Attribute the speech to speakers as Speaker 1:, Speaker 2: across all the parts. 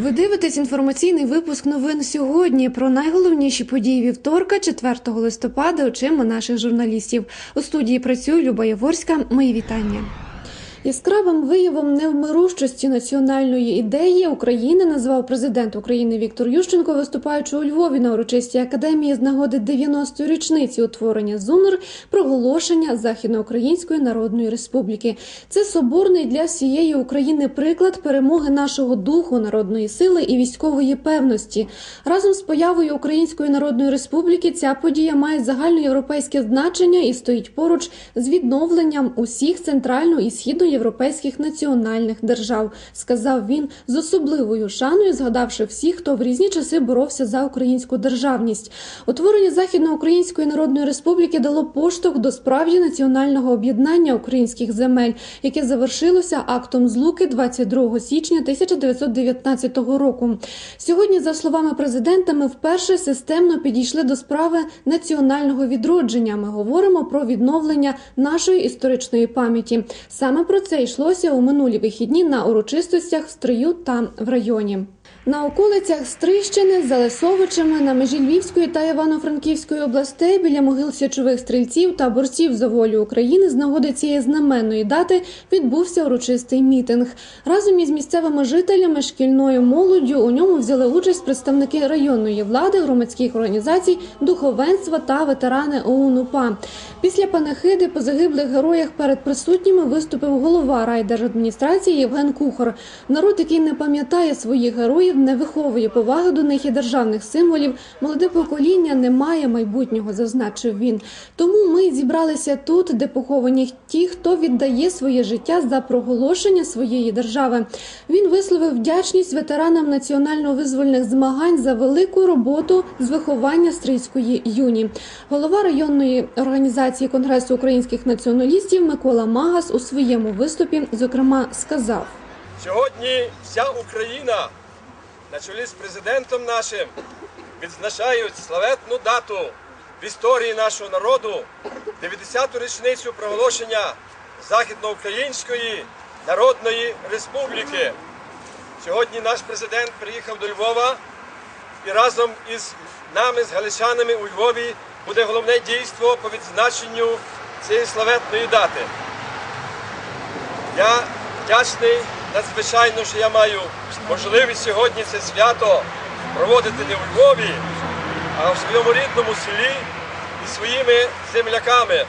Speaker 1: Ви дивитесь інформаційний випуск новин сьогодні про найголовніші події вівторка, 4 листопада, очима наших журналістів. У студії працює Люба Яворська. Мої вітання. Яскравим виявом невмирущості національної ідеї України назвав президент України Віктор Ющенко, виступаючи у Львові на урочистій академії з нагоди 90-ї річниці утворення ЗУНР проголошення Західноукраїнської Народної Республіки. Це соборний для всієї України приклад перемоги нашого духу, народної сили і військової певності. Разом з появою Української Народної Республіки ця подія має загальноєвропейське значення і стоїть поруч з відновленням усіх центрально і східноєвропейських національних держав, сказав він з особливою шаною, згадавши всіх, хто в різні часи боровся за українську державність. Утворення Західноукраїнської Народної Республіки дало поштовх до справді національного об'єднання українських земель, яке завершилося актом злуки 22 січня 1919 року. Сьогодні, за словами президента, ми вперше системно підійшли до справи національного відродження. Ми говоримо про відновлення нашої історичної пам'яті. Саме про це йшлося у минулі вихідні на урочистостях в Стрию та в районі. На околицях Стрищини за Лесовичами на межі Львівської та Івано-Франківської областей біля могил січових стрільців та борців за волю України з нагоди цієї знаменної дати відбувся урочистий мітинг. Разом із місцевими жителями, шкільною молоддю у ньому взяли участь представники районної влади, громадських організацій, духовенства та ветерани ОУН УПА. Після панахиди по загиблих героях перед присутніми виступив голова райдержадміністрації Євген Кухар. Народ, який не пам'ятає своїх героїв, не виховує поваги до них і державних символів. Молоде покоління не має майбутнього, зазначив він. Тому ми зібралися тут, де поховані ті, хто віддає своє життя за проголошення своєї держави. Він висловив вдячність ветеранам національно-визвольних змагань за велику роботу з виховання стрийської юні. Голова районної організації Конгресу українських націоналістів Микола Магас у своєму виступі зокрема сказав.
Speaker 2: Сьогодні вся Україна на чолі з президентом нашим відзначають славетну дату в історії нашого народу 90-ту річницю проголошення Західноукраїнської Народної Республіки. Сьогодні наш президент приїхав до Львова і разом із нами, з галичанами у Львові, буде головне дійство по відзначенню цієї славетної дати. Я вдячний надзвичайно, що я маю можливість сьогодні це свято проводити не у Львові, а в своєму рідному селі і своїми земляками.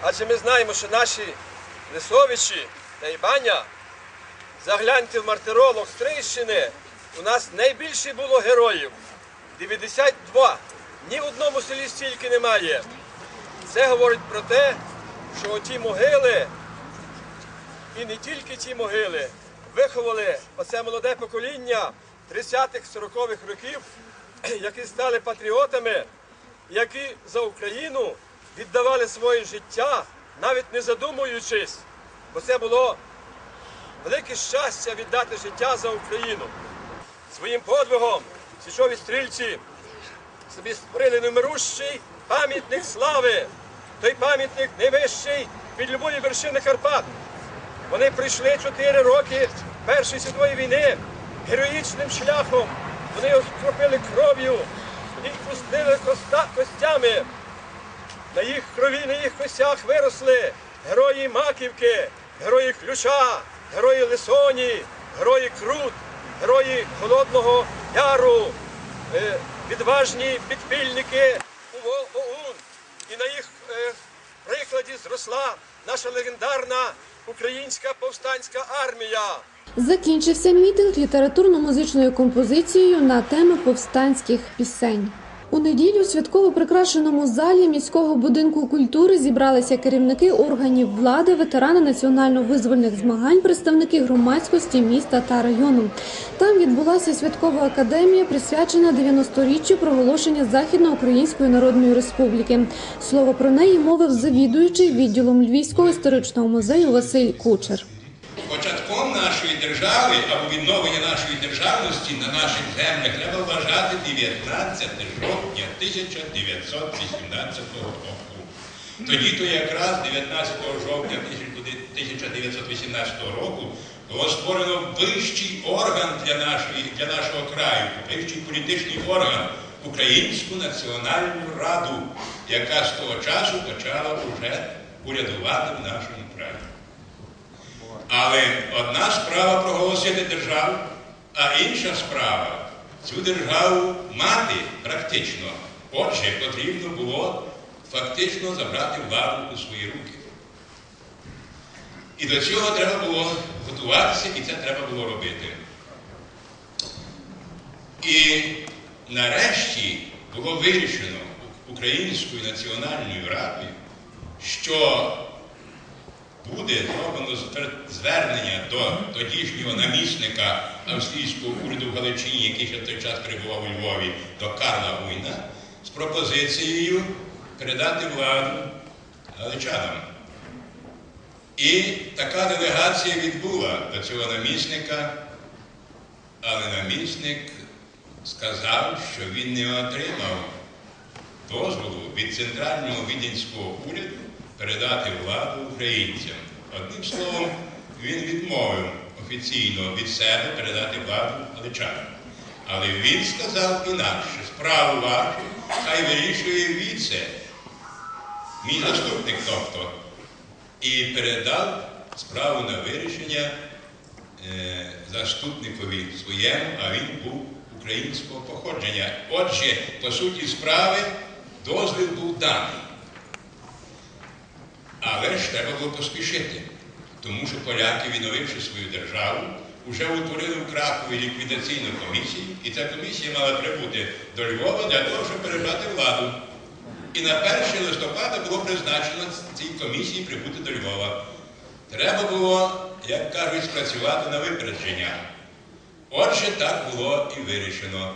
Speaker 2: Адже ми знаємо, що наші лисовичі та Ібаня, загляньте в мартиролог Стрийщини, у нас найбільше було героїв 92. Ні в одному селі стільки немає. Це говорить про те, що оті могили і не тільки ті могили виховали оце молоде покоління 30-х, 40-х років, які стали патріотами, які за Україну віддавали своє життя, навіть не задумуючись, бо це було велике щастя віддати життя за Україну. Своїм подвигом січові стрільці собі створили немирущий пам'ятник слави. Той пам'ятник найвищий від любої вершини Карпат. Вони прийшли чотири роки Першої світової війни героїчним шляхом. Вони його кров'ю і пустили коста, костями. На їх крові, на їх костях виросли герої Маківки, герої Ключа, герої Лисоні, герої Крут, герої Холодного Яру, е, відважні підпільники ОУН. І на їх е, прикладі зросла наша легендарна українська повстанська армія.
Speaker 1: Закінчився мітинг літературно-музичною композицією на теми повстанських пісень. У неділю у святково прикрашеному залі міського будинку культури зібралися керівники органів влади, ветерани національно-визвольних змагань, представники громадськості міста та району. Там відбулася святкова академія, присвячена 90-річчю проголошення Західноукраїнської Народної Республіки. Слово про неї мовив завідуючий відділом Львівського історичного музею Василь Кучер.
Speaker 3: Держави або відновлення нашої державності на наших землях треба вважати 19 жовтня 1918 року. Тоді то якраз 19 жовтня 1918 року, було створено вищий орган для, нашої, для нашого краю, вищий політичний орган Українську національну раду, яка з того часу почала вже урядувати в нашому краї. Але одна справа проголосити державу, а інша справа цю державу мати практично. Отже, потрібно було фактично забрати владу у свої руки. І до цього треба було готуватися, і це треба було робити. І нарешті було вирішено Українською національною радою, що буде зроблено звернення до тодішнього намісника австрійського уряду в Галичині, який ще в той час перебував у Львові, до Карла Гуйна, з пропозицією передати владу галичанам. І така делегація відбула до цього намісника, але намісник сказав, що він не отримав дозволу від центрального віденського уряду передати владу українцям. Одним словом, він відмовив офіційно від себе передати владу галичанам. Але він сказав інакше, справу вашу хай вирішує віце, мій заступник, тобто, і передав справу на вирішення е, заступникові своєму, а він був українського походження. Отже, по суті справи, дозвіл був даний. Але ж треба було поспішити, тому що поляки, відновивши свою державу, вже утворили в Кракові ліквідаційну комісію, і ця комісія мала прибути до Львова для того, щоб перебрати владу. І на 1 листопада було призначено цій комісії прибути до Львова. Треба було, як кажуть, спрацювати на випередження. Отже, так було і вирішено.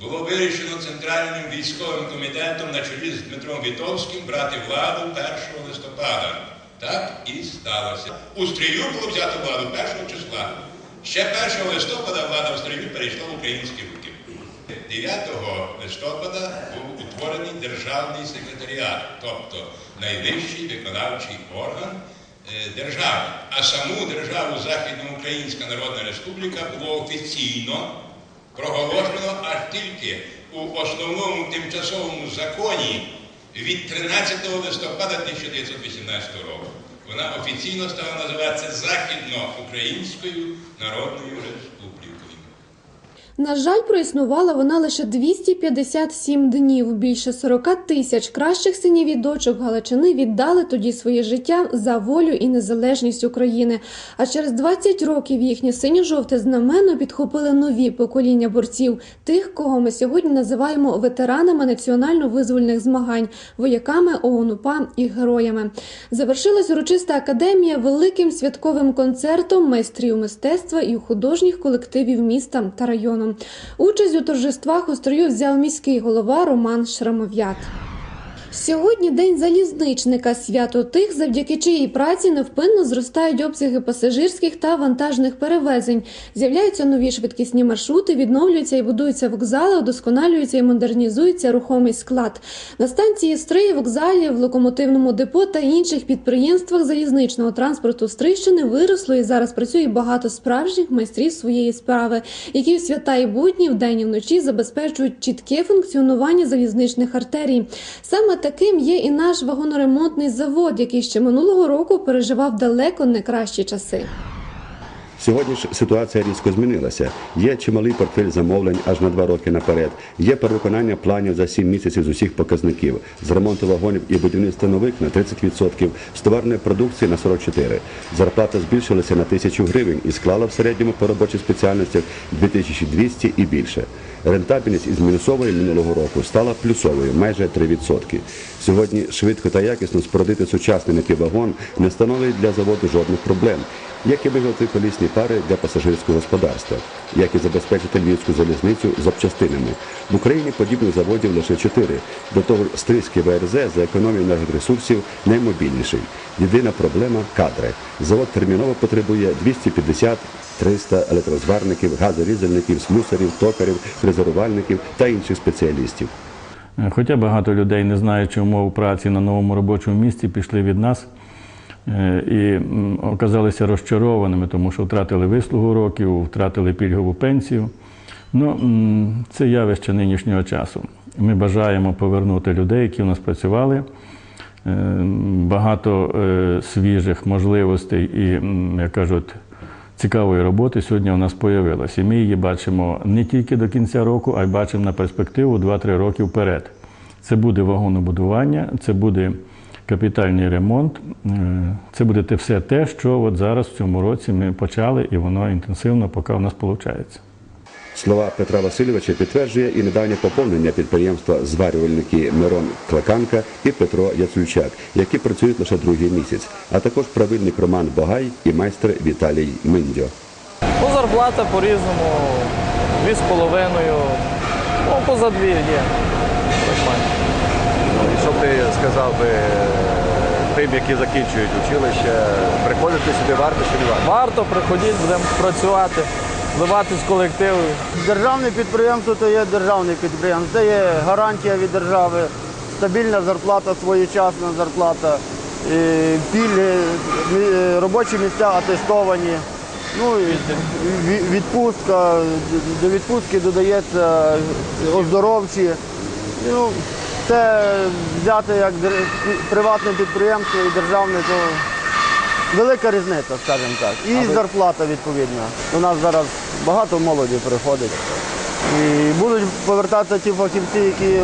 Speaker 3: Було вирішено Центральним військовим комітетом на чолі з Дмитром Вітовським брати владу 1 листопада. Так і сталося. У стрію було взято владу 1 числа. Ще 1 листопада влада в стрію перейшла в українські руки. 9 листопада був утворений державний секретаріат, тобто найвищий виконавчий орган е, держави. А саму державу Західноукраїнська Народна Республіка було офіційно проголошено аж тільки у основному тимчасовому законі від 13 листопада 1918 року. Вона офіційно стала називатися Західноукраїнською Народною Республікою.
Speaker 1: На жаль, проіснувала вона лише 257 днів. Більше 40 тисяч кращих синів і дочок Галичини віддали тоді своє життя за волю і незалежність України. А через 20 років їхнє синьо-жовте знамено підхопили нові покоління борців, тих, кого ми сьогодні називаємо ветеранами національно-визвольних змагань, вояками ООН-УПА і героями. Завершилась урочиста академія великим святковим концертом майстрів мистецтва і художніх колективів міста та району. Участь у торжествах у строю взяв міський голова Роман Шрамов'ят. Сьогодні день залізничника, свято тих, завдяки чиїй праці невпинно зростають обсяги пасажирських та вантажних перевезень. З'являються нові швидкісні маршрути, відновлюються і будуються вокзали, удосконалюється і модернізується рухомий склад. На станції Стрий, вокзалі, в локомотивному депо та інших підприємствах залізничного транспорту Стрийщини виросло і зараз працює багато справжніх майстрів своєї справи, які в свята і будні вдень і вночі забезпечують чітке функціонування залізничних артерій. Саме таким є і наш вагоноремонтний завод, який ще минулого року переживав далеко не кращі часи.
Speaker 4: Сьогодні ж ситуація різко змінилася. Є чималий портфель замовлень аж на два роки наперед. Є перевиконання планів за сім місяців з усіх показників, з ремонту вагонів і будівництва нових на 30%, з товарної продукції на 44%. Зарплата збільшилася на тисячу гривень і склала в середньому по робочих спеціальностях 2200 і більше. Рентабельність із мінусової минулого року стала плюсовою майже 3%. Сьогодні швидко та якісно спорудити сучасний напіввагон не становить для заводу жодних проблем як і виготовити колісні пари для пасажирського господарства, як і забезпечити львівську залізницю запчастинами. В Україні подібних заводів лише чотири. До того ж, Стрийський ВРЗ за економію енергоресурсів наймобільніший. Єдина проблема кадри. Завод терміново потребує 250-300 електрозварників, газорізальників, слюсарів, токарів, фрезерувальників та інших спеціалістів.
Speaker 5: Хоча багато людей, не знаючи умов праці на новому робочому місці, пішли від нас. е, і оказалися розчарованими, тому що втратили вислугу років, втратили пільгову пенсію. Ну, це явище нинішнього часу. Ми бажаємо повернути людей, які у нас працювали. Е, Багато е, свіжих можливостей і, як кажуть, цікавої роботи сьогодні у нас з'явилася. І ми її бачимо не тільки до кінця року, а й бачимо на перспективу 2-3 роки вперед. Це буде вагонобудування, це буде капітальний ремонт, е, це буде те все те, що от зараз в цьому році ми почали, і воно інтенсивно поки у нас виходить.
Speaker 4: Слова Петра Васильовича підтверджує і недавнє поповнення підприємства зварювальники Мирон Клаканка і Петро Яцульчак, які працюють лише другий місяць, а також правильник Роман Богай і майстер Віталій Миндьо.
Speaker 6: Ну, зарплата по-різному, дві з половиною, ну, поза дві є.
Speaker 7: Ну, І що ти сказав би тим, які закінчують училище, приходити сюди варто чи не варто?
Speaker 6: Варто приходіть, будемо працювати, вливати з колективу.
Speaker 8: Державне підприємство це є державне підприємство, це є гарантія від держави, стабільна зарплата, своєчасна зарплата, пільги, робочі місця атестовані. Ну, відпустка, до відпустки додається оздоровчі. Ну, це взяти як приватне підприємство і державне, то велика різниця, скажімо так. І зарплата відповідна. У нас зараз багато молоді приходить. І будуть повертатися ті фахівці, які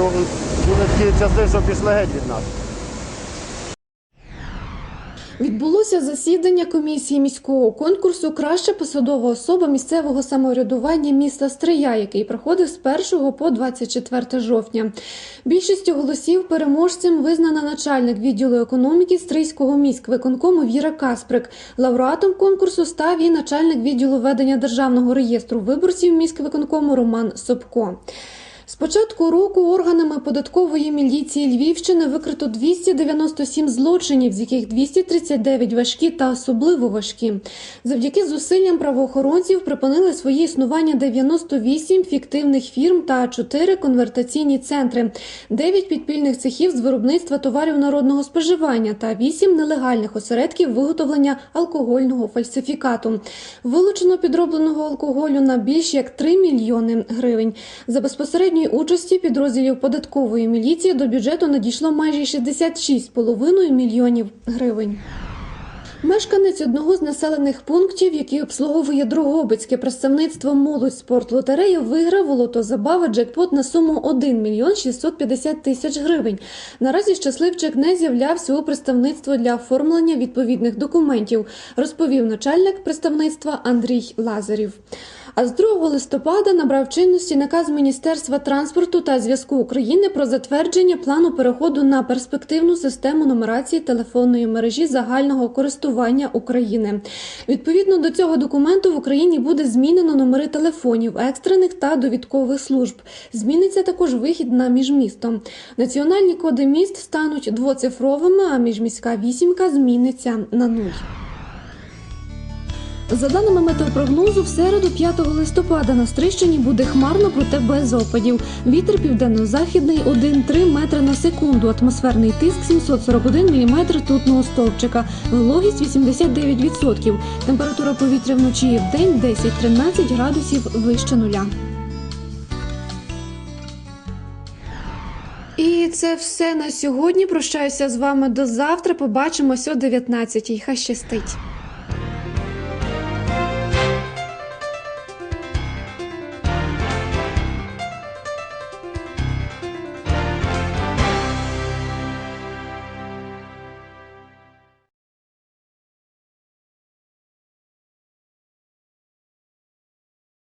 Speaker 8: були ті часи, що пішли геть від нас.
Speaker 1: Відбулося засідання комісії міського конкурсу Краща посадова особа місцевого самоврядування міста Стрия, який проходив з 1 по 24 жовтня. Більшістю голосів переможцем визнана начальник відділу економіки Стрийського міськвиконкому Віра Касприк. Лауреатом конкурсу став і начальник відділу ведення державного реєстру виборців міськвиконкому Роман Собко. З початку року органами податкової міліції Львівщини викрито 297 злочинів, з яких 239 важкі та особливо важкі. Завдяки зусиллям правоохоронців припинили своє існування 98 фіктивних фірм та 4 конвертаційні центри, 9 підпільних цехів з виробництва товарів народного споживання та 8 нелегальних осередків виготовлення алкогольного фальсифікату. Вилучено підробленого алкоголю на більш як 3 мільйони гривень. За безпосередньої участі підрозділів податкової міліції до бюджету надійшло майже 66,5 мільйонів гривень. Мешканець одного з населених пунктів, який обслуговує Дрогобицьке представництво молодь спорт лотереї, виграв у лото забава джекпот на суму 1 мільйон 650 тисяч гривень. Наразі щасливчик не з'являвся у представництво для оформлення відповідних документів, розповів начальник представництва Андрій Лазарів. А з 2 листопада набрав чинності наказ Міністерства транспорту та зв'язку України про затвердження плану переходу на перспективну систему нумерації телефонної мережі загального користування України. Відповідно до цього документу в Україні буде змінено номери телефонів екстрених та довідкових служб. Зміниться також вихід на міжмісто. Національні коди міст стануть двоцифровими, а міжміська вісімка зміниться на нуль. За даними метеопрогнозу, в середу 5 листопада на Стрищині буде хмарно, проте без опадів. Вітер південно-західний 1,3 метри на секунду. Атмосферний тиск 741 мм ртутного стовпчика. Вологість 89%. Температура повітря вночі і вдень 10-13 градусів вище нуля. І це все на сьогодні. Прощаюся з вами до завтра. Побачимось о 19-й. Хай щастить!